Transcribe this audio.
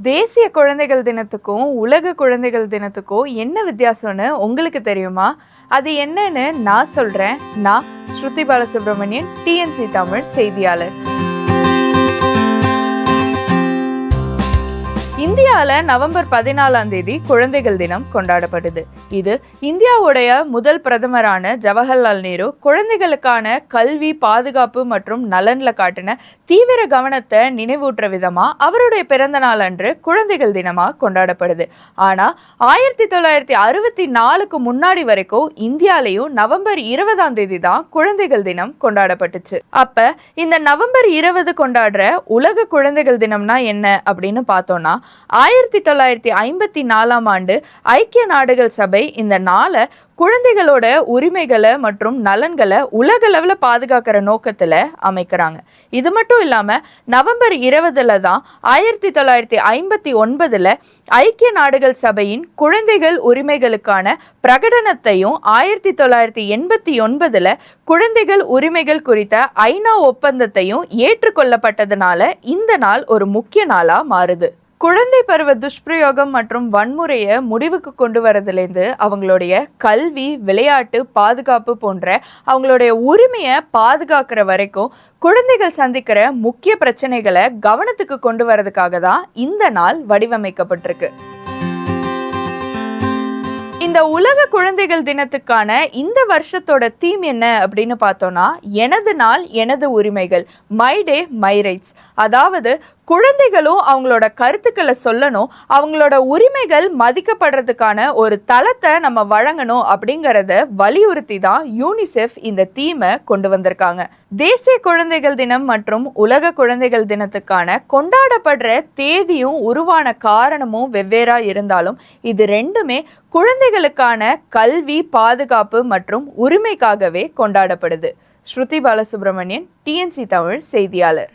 தேசிய குழந்தைகள் தினத்துக்கும் உலக குழந்தைகள் தினத்துக்கும் என்ன வித்தியாசம்னு உங்களுக்கு தெரியுமா? அது என்னன்னு நான் சொல்றேன். நான் ஸ்ருதி பாலசுப்ரமணியன் டிஎன்சி தமிழ் செய்தியாளர். இந்தியாவில் நவம்பர் பதினாலாம் தேதி குழந்தைகள் தினம் கொண்டாடப்படுது. இது இந்தியாவுடைய முதல் பிரதமரான ஜவஹர்லால் நேரு குழந்தைகளுக்கான கல்வி பாதுகாப்பு மற்றும் நலனில் காட்டின தீவிர கவனத்தை நினைவூட்டுற விதமாக அவருடைய பிறந்த நாள் அன்று குழந்தைகள் தினமாக கொண்டாடப்படுது. ஆனால் ஆயிரத்தி தொள்ளாயிரத்தி அறுபத்தி நாலுக்கு முன்னாடி வரைக்கும் இந்தியாலையும் நவம்பர் இருபதாம் தேதி தான் குழந்தைகள் தினம் கொண்டாடப்பட்டுச்சு. அப்ப இந்த நவம்பர் இருபது கொண்டாடுற உலக குழந்தைகள் தினம்னா என்ன அப்படின்னு பார்த்தோம்னா ஆயிரத்தி தொள்ளாயிரத்தி ஐம்பத்தி நாலாம் ஆண்டு ஐக்கிய நாடுகள் சபை இந்த நாளை குழந்தைகளோட உரிமைகளை மற்றும் நலன்களை உலக அளவில் பாதுகாக்கிற நோக்கத்தில் அமைக்கிறாங்க. இது மட்டும் இல்லாமல் நவம்பர் இருபதுல தான் ஆயிரத்தி தொள்ளாயிரத்தி ஐம்பத்தி ஒன்பதில் ஐக்கிய நாடுகள் சபையின் குழந்தைகள் உரிமைகளுக்கான பிரகடனத்தையும் ஆயிரத்தி தொள்ளாயிரத்தி எண்பத்தி ஒன்பதில் குழந்தைகள் உரிமைகள் குறித்த ஐநா ஒப்பந்தத்தையும் ஏற்றுக்கொள்ளப்பட்டதுனால இந்த நாள் ஒரு முக்கிய நாளாக மாறுது. குழந்தை பருவ துஷ்பிரயோகம் மற்றும் வன்முறையை முடிவுக்கு கொண்டு வரதுலேருந்து அவங்களுடைய கல்வி விளையாட்டு பாதுகாப்பு போன்ற அவங்களுடைய உரிமையை பாதுகாக்கிற வரைக்கும் குழந்தைகள் சந்திக்கிற முக்கிய பிரச்சனைகளை கவனத்துக்கு கொண்டு வரதுக்காக தான் இந்த நாள் வடிவமைக்கப்பட்டிருக்கு. இந்த உலக குழந்தைகள் தினத்துக்கான இந்த வருஷத்தோட தீம் என்ன அப்படின்னு பார்த்தோம்னா எனது நாள் எனது உரிமைகள் மை டே மை ரைட்ஸ் அதாவது குழந்தைகளும் அவங்களோட கருத்துக்களை சொல்லணும் அவங்களோட உரிமைகள் மதிக்கப்படுறதுக்கான ஒரு தளத்தை நம்ம வழங்கணும் அப்படிங்கிறத வலியுறுத்தி தான் யூனிசெஃப் இந்த தீமை கொண்டு வந்திருக்காங்க. தேசிய குழந்தைகள் தினம் மற்றும் உலக குழந்தைகள் தினத்துக்கான கொண்டாடப்படுற தேதியும் உருவான காரணமும் வெவ்வேறா இருந்தாலும் இது ரெண்டுமே குழந்தைகளுக்கான கல்வி பாதுகாப்பு மற்றும் உரிமைக்காகவே கொண்டாடப்படுது. ஸ்ருதி பாலசுப்ரமணியன் டிஎன்சி தமிழ் செய்தியாளர்.